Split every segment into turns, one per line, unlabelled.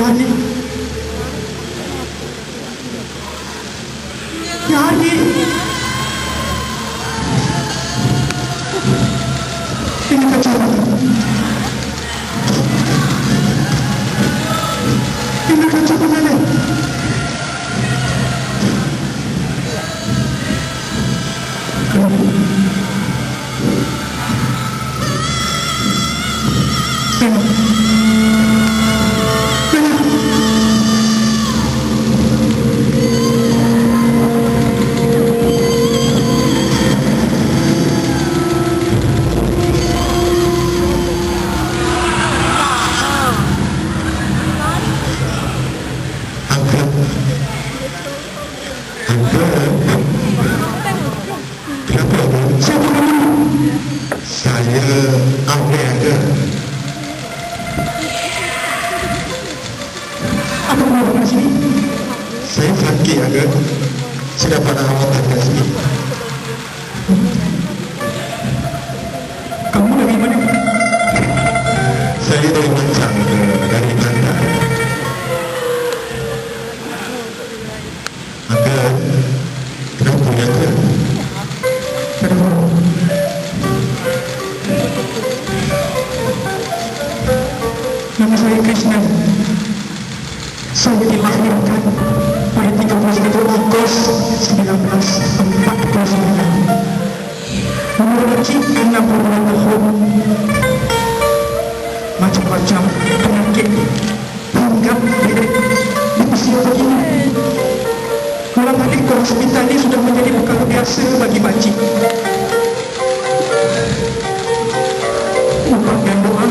You're
Saya sakit Uncle. Saya dapat rawatan kat sini.
Kamu dari mana?
Saya dari Mancang
Umur kecil 62 tahun. Macam-macam penyakit tanggap di, begini. Pulang balik ke hospital ini sudah menjadi perkara biasa bagi pakcik. Ubat dan doa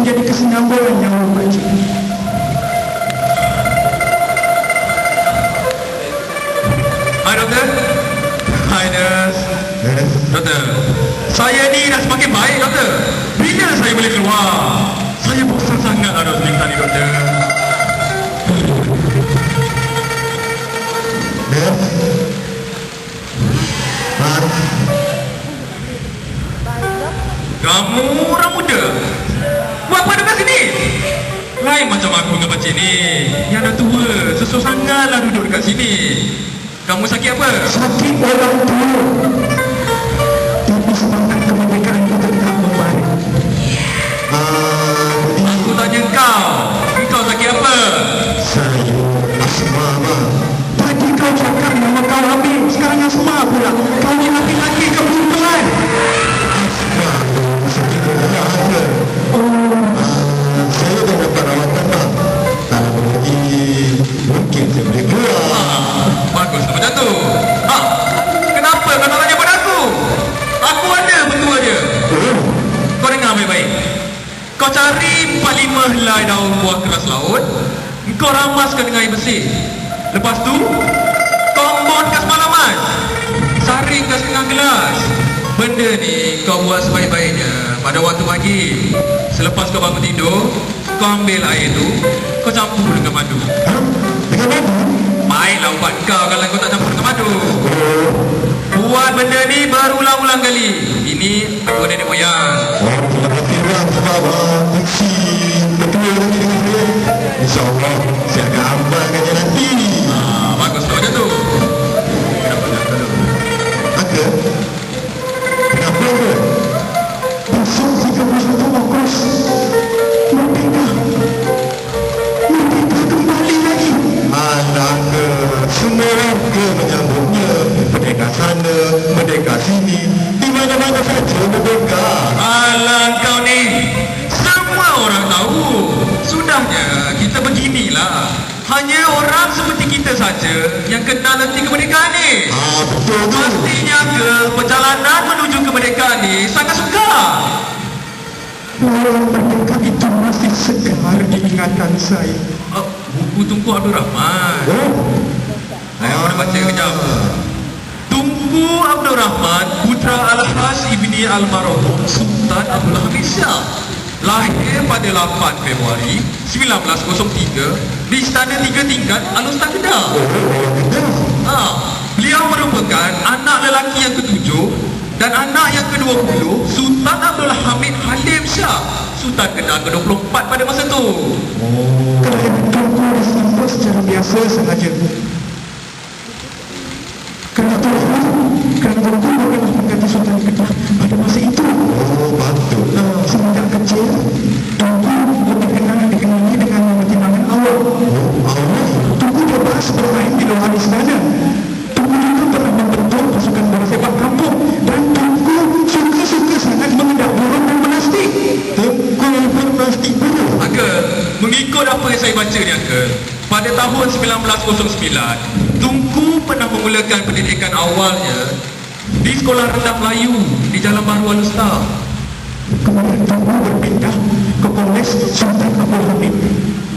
menjadi kesenambungan yang pakcik.
Hai doktor. Doktor. Saya ni dah semakin baik doktor. Bila saya boleh keluar? Saya bosan sangat ada hospital ni doktor. Kamu orang muda. Buat apa dekat sini? Lain macam aku dengan pakcik ni. Yang dah tua. Sesuai sangatlah duduk dekat sini. Kamu sakit apa?
Sakit orang tua.
karangan sumakula kami pagi. Selepas kau bangun tidur, kau ambil air tu, kau campur dengan madu.
Dengan mana?
Baiklah ubat kau kalau kau tak campur dengan madu. Buat benda ni berulang-ulang kali. Ini aku nenek moyang.
InsyaAllah saya akan amalkannya nanti.
Ah, bagus lah macam tu. Kenapa tak? Pastinya ke perjalanan menuju kemerdekaan ni sangat sukar.
Orang merdeka itu masih segar di ingatan saya.
Oh, buku Tunku Abdul Rahman.
Oh,
Saya mau baca kejap. Tunku Abdul Rahman, putra Al-Has ibni Al-Marhum Sultan Abdul Hamid Shah. Lahir pada 8 Februari 1903 di Istana Tiga Tingkat Al-Ustaz Kedah.
oh, oh,
Ha, beliau merupakan anak lelaki yang ketujuh Dan anak yang ke-20 Sultan Abdul Hamid Halim Shah Sultan Kedah ke-24 pada masa tu
Kelahiran Tunku disambut secara biasa sahaja. Kerana Tunku, kerana Tunku adalah pengganti Sultan Kedah pada masa itu.
Oh, patutlah.
Semenjak kecil, Tunku lebih kenal dikenali dengan nama timbangan awal. Tunku bebas bermain di luar istana.
1909 Tunku pernah memulakan pendidikan awalnya Di sekolah rendah Melayu Di Jalan Baru Alustar
Kemudian Tunku berpindah ke Kolej Sultan Abdul Hamid.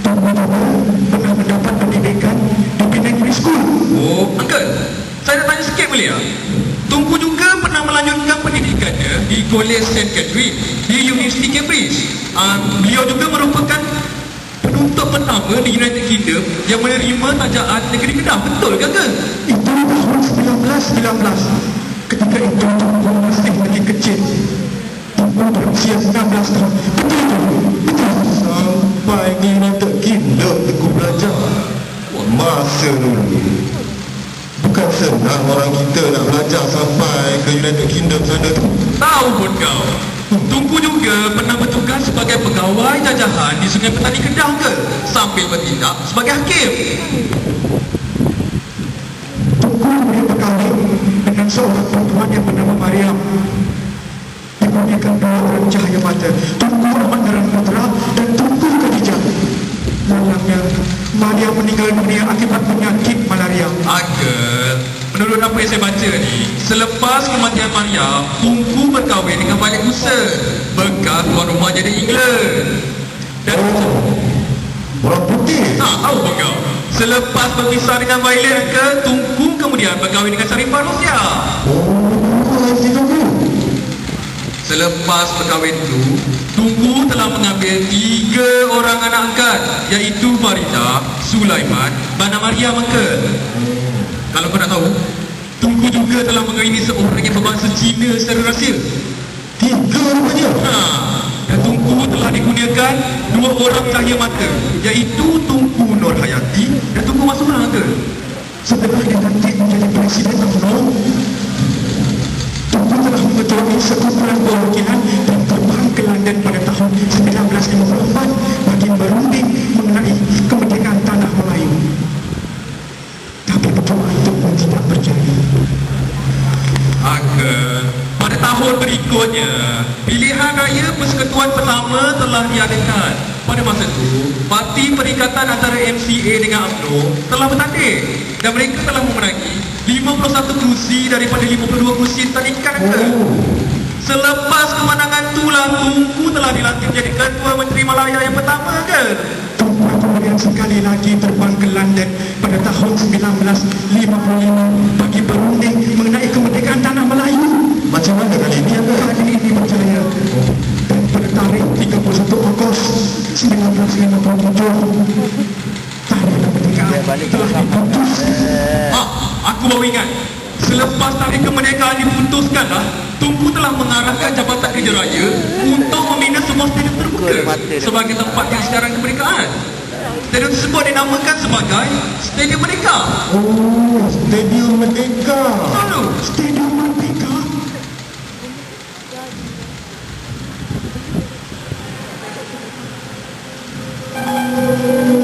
Tunku juga pernah mendapat pendidikan di Penang School.
Oh, Uncle Saya nak tanya sikit boleh tak? Tunku juga pernah melanjutkan pendidikannya Di College St. Catherine Di University Cambridge uh, Beliau juga merupakan penuntut pertama di United Kingdom Yang menerima tajaan negeri Kedah Betul ke Uncle?
Itu tahun 1919. Ketika itu Tunku masih lagi kecil. Tunku berusia 16 tahun. Betul. Betul.
Sampai ni United Kingdom Tengku belajar. Masa dulu. Bukan senang orang kita nak belajar sampai ke United Kingdom sana tu.
Tahu pun kau Tunku juga pernah bertugas sebagai pegawai jajahan di Sungai Petani Kedah ke Sambil bertindak sebagai hakim
Tunku kemudian berkahwin dengan seorang perempuan yang bernama Mariam. Dikurniakan dua orang cahaya mata. Tunku Ahmad Naran Putra dan Tunku Khadijah. Malangnya, Mariam meninggal dunia akibat penyakit malaria.
Uncle Menurut apa yang saya baca ni Selepas kematian Maria Tunku berkahwin dengan Balik Musa Bekas tuan rumah jadi England Dan
Orang putih.
tak tahu pun kau Selepas berpisah dengan Violet ke Tunku kemudian berkahwin dengan Sarifah Rosia
Oh, itu.
Selepas berkahwin itu, Tunku telah mengambil tiga orang anak angkat iaitu Farida, Sulaiman, Bana Maria Mangka. Kalau kau nak tahu, Tunku juga telah mengawini seorang yang berbangsa Cina secara rahsia.
Tiga rupanya.
Ha, dan Tunku telah dikurniakan dua orang cahaya mata iaitu Tunku Nur Hayati dan Tunku Masura ke?
Setelah dilantik menjadi Presiden UMNO, Tunku telah mengetuai sekumpulan perwakilan dan terbang ke London pada tahun 1954 bagi berunding mengenai kemerdekaan tanah Melayu. Tapi percuma itu tidak berjaya.
Pada tahun berikutnya, pilihan raya persekutuan pertama telah diadakan. Pada masa itu, parti perikatan antara MCA dengan UMNO telah bertanding dan mereka telah memenangi 51 kursi daripada 52 kursi tandingkan. Uncle. Selepas kemenangan itulah Tunku telah dilantik menjadi Ketua Menteri Malaya yang pertama ke?
Sekali lagi terbang ke London pada tahun 1955 bagi berunding mengenai kemerdekaan tanah Melayu. 1957, tarikh kemerdekaan telah diputus.
Ah, aku baru ingat. Selepas tarikh kemerdekaan diputuskan lah, Tunku telah mengarahkan Jabatan Kerja Raya untuk membina sebuah stadium terbuka sebagai tempat pensiaran kemerdekaan. Stadium tersebut dinamakan sebagai Stadium Merdeka.
Oh, Stadium Merdeka.
Stadium Thank you.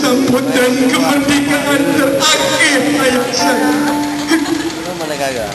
Sambutan kemerdekaan terakhir ayah saya.
Mana kagak?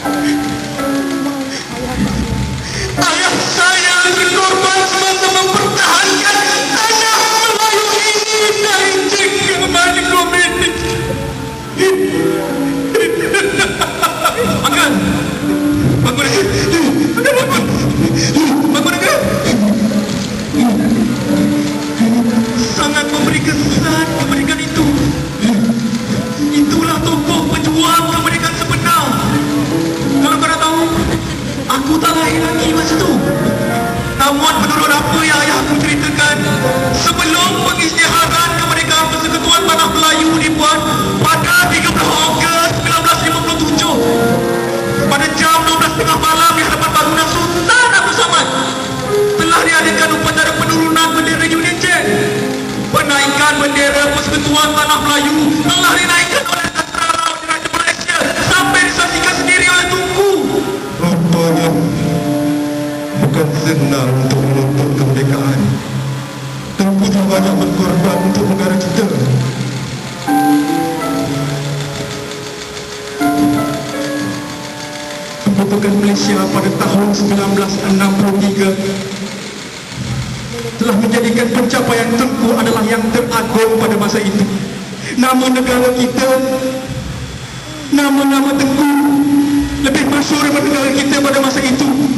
Pembentukan Malaysia pada tahun 1963 telah menjadikan pencapaian Tengku adalah yang teragung pada masa itu. Nama negara kita, nama-nama Tengku lebih daripada negara kita pada masa itu.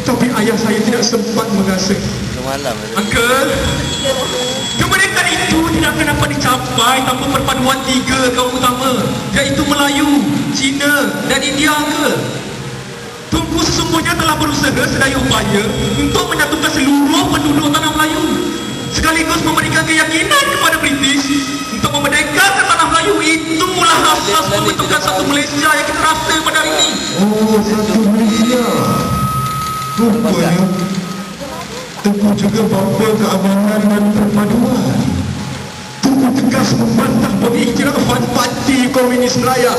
Tapi ayah saya tidak sempat merasa.
Ke malam.
Uncle, kemerdekaan itu tidak akan dapat dicapai tanpa perpaduan tiga kaum utama, iaitu Melayu, Cina dan India ke? Tunku sesungguhnya telah berusaha sedaya upaya untuk menyatukan seluruh penduduk tanah Melayu sekaligus memberikan keyakinan kepada British untuk memerdekakan tanah Melayu itulah asas pembentukan satu Malaysia yang kita rasa pada hari ini
Oh, satu Malaysia. Rupanya Tengku juga bapa keamanan dan perpaduan.
Tengku tegas membantah pengiktirafan Parti Komunis Melayu.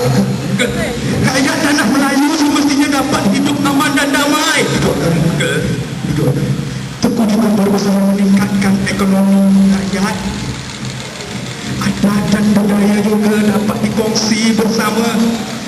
Rakyat tanah Melayu semestinya dapat hidup aman dan damai. Tengku juga berusaha meningkatkan ekonomi rakyat. Adat dan budaya juga dapat dikongsi bersama